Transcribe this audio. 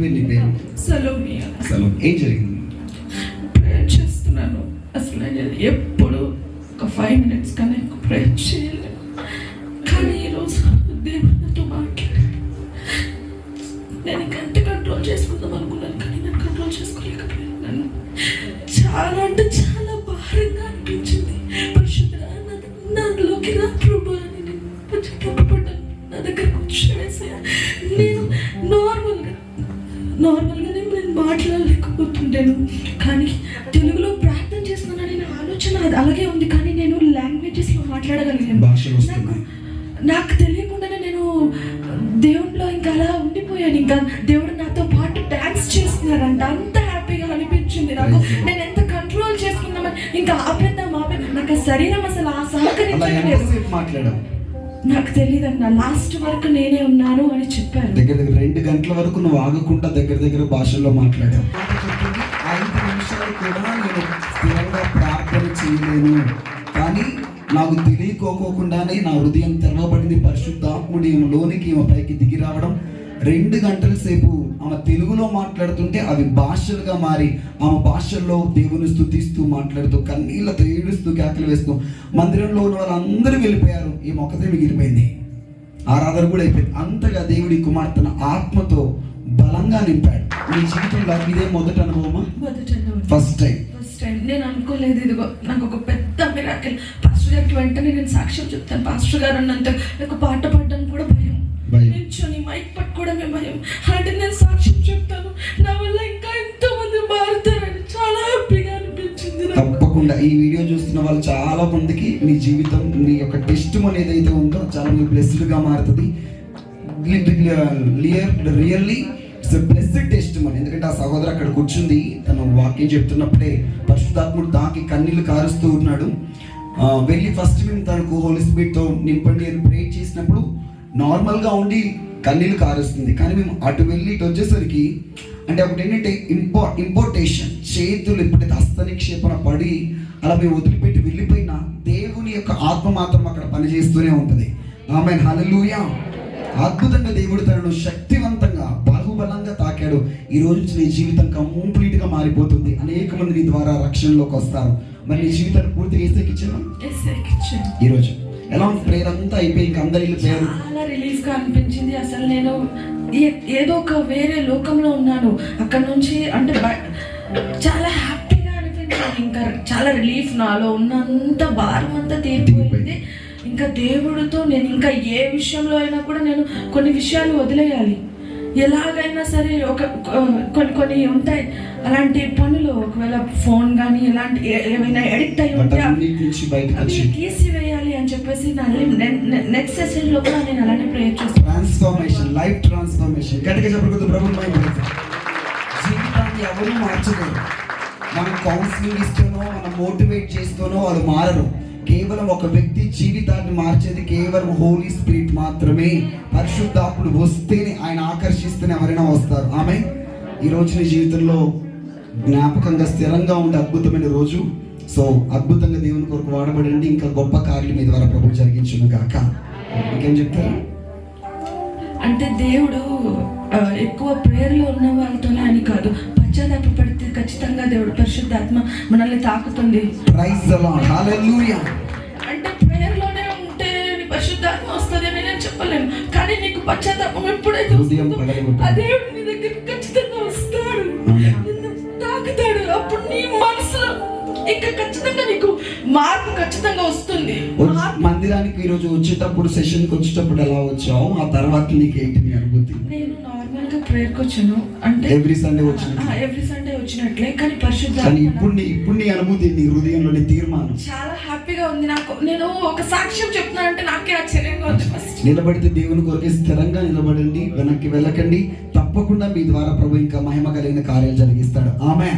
నీ పేరు సలోమియా ఏం జరిగింది ప్రేయర్ చేస్తున్నాను అసలు నేను ఎప్పుడు ఒక ఫైవ్ మినిట్స్ కన్నా ఎక్కువ ప్రేయర్ చేయలేదు కానీ ఈరోజు దేవుడు నాతో మాట్లాడాడు నేను ఇంకంత కంట్రోల్ చేసుకుందాం అనుకున్నాను కానీ నేను కంట్రోల్ చేసుకోలేకపోయాను చాలా అంటే చాలా భారంగా అనిపించింది పరిశుద్ధ నాలోకి రా ప్రభు అని నేను నా దగ్గర కూర్చోవేసాను నేను నార్మల్గానే నేను మాట్లాడలేకపోతుంటాను. కానీ తెలుగులో ప్రార్థన చేస్తున్నానని ఆలోచన అది అలాగే ఉంది. కానీ నేను లాంగ్వేజెస్లో మాట్లాడగలిగాను. నాకు- నాకు తెలియకుండానే నేను దేవుడిలో ఇంకా అలా ఉండిపోయాను. ఇంకా దేవుడు నాతో పాటు డాన్స్ చేస్తున్నారంట అంత హ్యాపీగా అనిపించింది నాకు. నేను ఎంత కంట్రోల్ చేసుకున్నామని ఇంకా ఆపేద్దాం ఆపేద్దాం. నాకు ఆ శరీరం అసలు ఆ సహకరించలేదు నాకు తెలియదు నాకు లాస్ట్ వరకు నేనే ఉన్నాను అని చెప్పారు. దగ్గర దగ్గర రెండు గంటల వరకు నువ్వు ఆగకుండా దగ్గర దగ్గర భాషల్లో మాట్లాడావు. ఐదు నిమిషాలు కూడా నేను స్థిరంగా ప్రార్థన చేయలేను. కానీ నాకు తెలియకోకోకుండానే నా హృదయం తెరవబడింది పరిశుద్ధాత్ముడు ఈమె లోనికి పైకి దిగి రావడం. రెండు గంటల సేపు ఆమె తెలుగులో మాట్లాడుతుంటే అవి భాషలుగా మారి ఆమె భాషల్లో దేవుని స్థుతిస్తూ మాట్లాడుతూ కన్నీళ్ళతో ఏడుస్తూ కేకలు వేస్తూ మందిరంలో ఉన్న వాళ్ళందరూ వెళ్ళిపోయారు. ఈ మొక్కతే మిగిలిపోయింది ఆరాధన కూడా అయిపోయింది. అంతగా దేవుడి కుమార్తెను ఆత్మతో బలంగా నింపాడు. నీ జీవితంలో ఇదే మొదటి అనుభవమా. ఫస్ట్ టైం ఫస్ట్ టైం నేను అనుకోలేదు. ఇదిగో నాకు ఒక పెద్ద మిరాకిల్ పాస్టర్ గారికి వెంటనే నేను సాక్ష్యం చెప్తాను. పాస్టర్ గారు అన్నంత నాకు పాట పాడడం మైక్ పట్టుకోవడమే భయం. అంటే నేను సాక్ష్యం చెప్తాను. నా వల్ల ఇంకా ఎంతో మంది మారుతారని చాలా హ్యాపీగా అనిపించింది తప్పకుండా. ఈ వీడియో చూస్తున్న వాళ్ళు చాలా మందికి మీ జీవితం మీ యొక్క టెస్ట్ ఏదైతే ఉందో చాలా మీ blessed గా మారుతుంది. Really it's blessed testimony ఎందుకంటే ఆ సహోదరు అక్కడ కూర్చుంది తను వాక్యం చెప్తున్నప్పుడే పరిశుద్ధాత్ముడు తాకి కన్నీళ్ళు కారుస్తూ ఉన్నాడు. వెళ్ళి ఫస్ట్ మేము తనకు హోలీ స్పీడ్తో నింపండి అని ప్రేట్ చేసినప్పుడు నార్మల్గా ఉండి కన్నీళ్ళు కారుస్తుంది. కానీ మేము అటు వెళ్ళి ఇటు వచ్చేసరికి అంటే ఒకటి ఏంటంటే ఇంపో ఇంపోర్టేషన్ చేతులు ఎప్పుడైతే హస్తనిక్షేపణ పడి అలా మేము వదిలిపెట్టి వెళ్ళిపోయినా దేవుని యొక్క ఆత్మ మాత్రం అక్కడ పనిచేస్తూనే ఉంటుంది. ఆమె హల్లెలూయా. అద్భుతంగా దేవుడు తనను శక్తివంతంగా బాహుబలంగా తాకాడు. ఈ రోజు నుంచి నీ జీవితం కంప్లీట్గా మారిపోతుంది. అనేక మంది నీ ద్వారా రక్షణలోకి వస్తారు. మరి నీ జీవితాన్ని పూర్తిగా ఏసైకి ఇచ్చాను ఎస్ఐకి ఇచ్చాను ఈ రోజు ఎలా ఉంది? ప్రేయర్ అంతా అయిపోయి ఇంకా అందరు చాలా రిలీఫ్గా అనిపించింది. అసలు నేను ఏదో ఒక వేరే లోకంలో ఉన్నాను. అక్కడ నుంచి అంటే చాలా హ్యాపీగా అనిపించింది. ఇంకా చాలా రిలీఫ్ నాలో ఉన్నంత భారం అంతా తీరిపోయింది. ఇంకా దేవుడితో నేను ఇంకా ఏ విషయంలో అయినా కూడా నేను కొన్ని విషయాలు వదిలేయాలి. ఎలాగైనా సరే ఒక కొన్ని కొన్ని ఉంటాయి. అలాంటి పనులు ఒకవేళ ఫోన్ కానీ ఎలాంటి ఏ- ఏమైనా ఎడిక్ట్ అయి ఉంటే తీసివేయాలి. చెప్పేసి నా నెక్స్ట్ సెషన్లో కూడా నేను అలానే ప్రేయర్ చేస్తాను. ట్రాన్స్ఫర్మేషన్ లైఫ్ ట్రాన్స్ఫర్మేషన్ గట్టిగా చెప్పకూడదు ప్రభు జీవితాన్ని ఎవరు మార్చలేరు. మనం కౌన్సిలింగ్ ఇస్తూనో మనం మోటివేట్ చేస్తూనో వాళ్ళు మారరు. కేవలం ఒక వ్యక్తి జీవితాన్ని మార్చేది కేవలం హోలీ స్పిరిట్ మాత్రమే. పరిశుద్ధాత్ముడు వస్తేనే ఆయన ఆకర్షిస్తేనే ఎవరైనా వస్తారు. ఆమె ఈ రోజు నీ జీవితంలో జ్ఞాపకంగా స్థిరంగా ఉండే అద్భుతమైన రోజు. సో అద్భుతంగా దేవుని కొరకు వాడబడండి. ఇంకా గొప్ప కార్యాలు మీ ద్వారా ప్రభు జరిగించును గాక. ఇంకేం చెప్తారు? అంటే దేవుడు ఎక్కువ ప్రేయర్లో ఉన్న వాళ్ళతోనే అని కాదు పశ్చాత్తాప పడితే ఖచ్చితంగా దేవుడు పరిశుద్ధాత్మ మనల్ని తాకుతుంది. ప్రైజ్ హల్లెలూయా అంటే ప్రేయర్లోనే ఉంటే పరిశుద్ధాత్మ వస్తుంది అని నేను చెప్పలేను. కానీ నీకు పశ్చాత్తాపం ఎప్పుడైతే హృదయం ఇంకా ఖచ్చితంగా నీకు మార్పు ఖచ్చితంగా వస్తుంది. మందిరానికి ఈరోజు వచ్చేటప్పుడు సెషన్కి వచ్చేటప్పుడు ఎలా వచ్చావు? ఆ తర్వాత నీకు ఏంటి అనుభూతి? నేను నార్మల్గా ప్రేయర్కి వచ్చాను. అంటే ఎవ్రీ సండే వచ్చిన ఎవ్రీ సండే వచ్చినట్లే కానీ కానీ పరిశుద్ధ ఇప్పుడు నీ ఇప్పుడు నీ అనుభూతి నీ హృదయంలో నీ తీర్మానం? చాలా హ్యాపీగా ఉంది నాకు. నేను ఒక సాక్ష్యం చెప్తున్నానంటే నాకే ఆశ్చర్యంగా ఉంది ఫస్ట్ నిలబడితే దేవుని కొరకే స్థిరంగా నిలబడండి వెనక్కి వెళ్ళకండి. తప్పకుండా మీ ద్వారా ప్రభు ఇంకా మహిమ కలిగిన కార్యాలు జరిగిస్తాడు. ఆమె